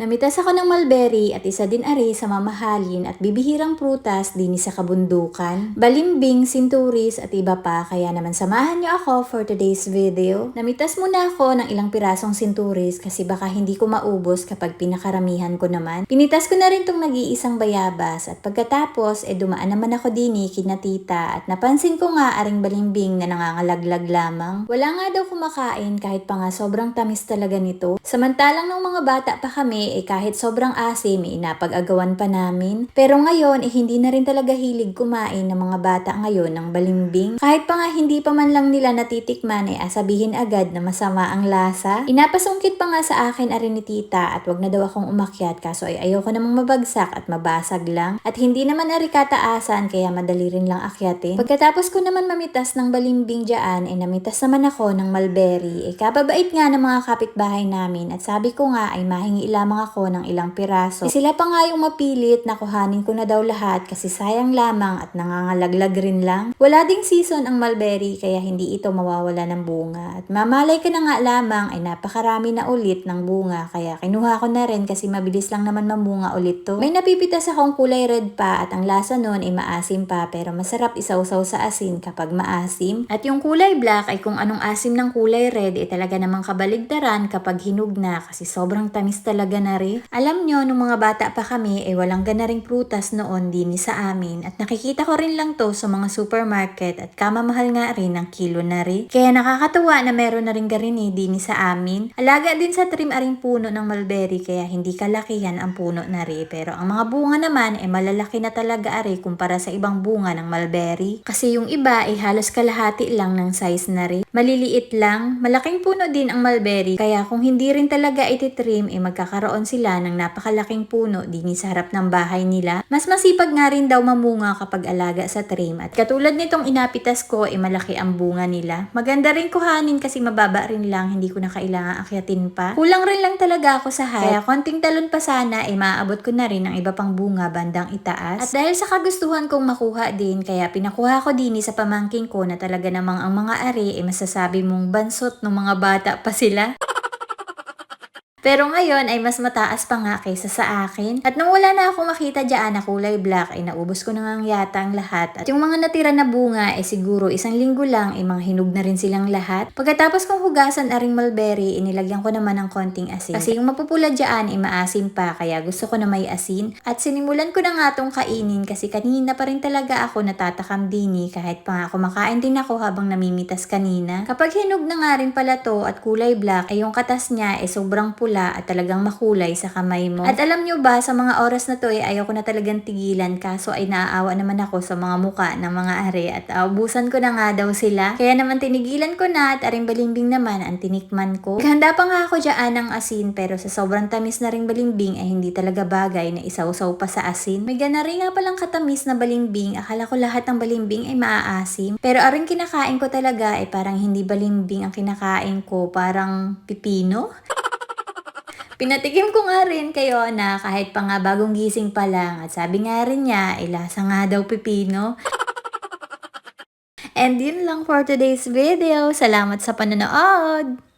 Namitas ako ng mulberry at isa din ari sa mamahalin at bibihirang prutas din sa kabundukan. Balimbing, sinturis at iba pa kaya naman samahan niyo ako for today's video. Namitas muna ako ng ilang pirasong sinturis kasi baka hindi ko maubos kapag pinakaramihan ko naman. Pinitas ko na rin tong nag-iisang bayabas at pagkatapos eh dumaan naman ako dini kina tita at napansin ko nga aring balimbing na nangangalaglag lamang. Wala nga daw kumakain kahit pa nga sobrang tamis talaga nito. Samantalang nung mga bata pa kami eh kahit sobrang asim eh napag-agawan pa namin. Pero ngayon eh hindi na rin talaga hilig kumain ng mga bata ngayon ng balimbing. Kahit pa nga hindi pa man lang nila natitikman eh asabihin agad na masama ang lasa. Inapasungkit pa nga sa akin arin ni tita at wag na daw akong umakyat kaso ay ayoko namang mabagsak at mabasag lang. At hindi naman ari kataasan kaya madali rin lang akyatin. Pagkatapos ko naman mamitas ng balimbing dyan eh namitas naman ako ng mulberry. Eh kababait nga ng mga kapitbahay namin at sabi ko nga ay mahingi lamang ako ng ilang piraso. Eh, sila pa nga yung mapilit na kuhanin ko na daw lahat kasi sayang lamang at nangangalaglag rin lang. Wala ding season ang mulberry kaya hindi ito mawawala ng bunga. At mamalay ka na nga lamang ay napakarami na ulit ng bunga kaya kinuha ko na rin kasi mabilis lang naman mamunga ulit to. May napipitas akong kulay red pa at ang lasa nun ay maasim pa pero masarap isawsaw sa asin kapag maasim. At yung kulay black ay kung anong asim ng kulay red ay talaga namang kabaligtaran kapag hinug na kasi sobrang tamis talaga na rin. Alam nyo, nung mga bata pa kami ay walang ganaring prutas noon din sa amin at nakikita ko rin lang to sa mga supermarket at kamamahal nga rin ng kilo na rin. Kaya nakakatuwa na meron na rin garini din sa amin. Alaga din sa trim aring puno ng mulberry kaya hindi kalakihan ang puno na rin. Pero ang mga bunga naman ay malalaki na talaga ari kumpara sa ibang bunga ng mulberry. Kasi yung iba ay halos kalahati lang ng size na rin. Maliliit lang. Malaking puno din ang mulberry kaya kung hindi rin talaga ititrim ay magkakaroon sila ng napakalaking puno din sa harap ng bahay nila. Mas masipag nga rin daw mamunga kapag alaga sa trim. At katulad nitong inapitas ko ay malaki ang bunga nila. Maganda rin kuhanin kasi mababa rin lang hindi ko na kailangan akyatin pa. Kulang rin lang talaga ako sa height. Kaya konting talon pa sana ay maaabot ko na rin ang iba pang bunga bandang itaas. At dahil sa kagustuhan kong makuha din kaya pinakuha ko din sa pamangking ko na talaga namang ang mga ari ay masasabi mong bansot ng mga bata pa sila. Pero ngayon ay mas mataas pa nga kaysa sa akin. At nung wala na akong makita dyan na kulay black, ay naubos ko na nga yata ang lahat. At yung mga natira na bunga, ay siguro isang linggo lang, ay mga hinug na rin silang lahat. Pagkatapos kong hugasan aring mulberry, inilagyan ko naman ng konting asin. Kasi yung mapupula dyan ay maasim pa, kaya gusto ko na may asin. At sinimulan ko na nga tong kainin kasi kanina pa rin talaga ako natatakam dini kahit pa nga kumakain din ako habang namimitas kanina. Kapag hinug na nga rin pala to at kulay black, ay yung katas niya ay sobrang pula at talagang makulay sa kamay mo. At alam nyo ba, sa mga oras na to ay ayaw ko na talagang tigilan kaso ay naaawa naman ako sa mga muka ng mga are at aubusan ko na nga daw sila. Kaya naman tinigilan ko na at aring balimbing naman ang tinikman ko. Handa pa nga ako dyan ng asin pero sa sobrang tamis na ring balimbing ay hindi talaga bagay na isawsaw pa sa asin. May ganari nga palang katamis na balimbing. Akala ko lahat ng balimbing ay maaasim. Pero aring kinakain ko talaga ay parang hindi balimbing ang kinakain ko. Parang pipino. Pinatikim ko nga rin kayo na kahit pa nga bagong gising pa lang at sabi nga rin niya, ay lasa nga daw pipino. And yun lang for today's video. Salamat sa panonood!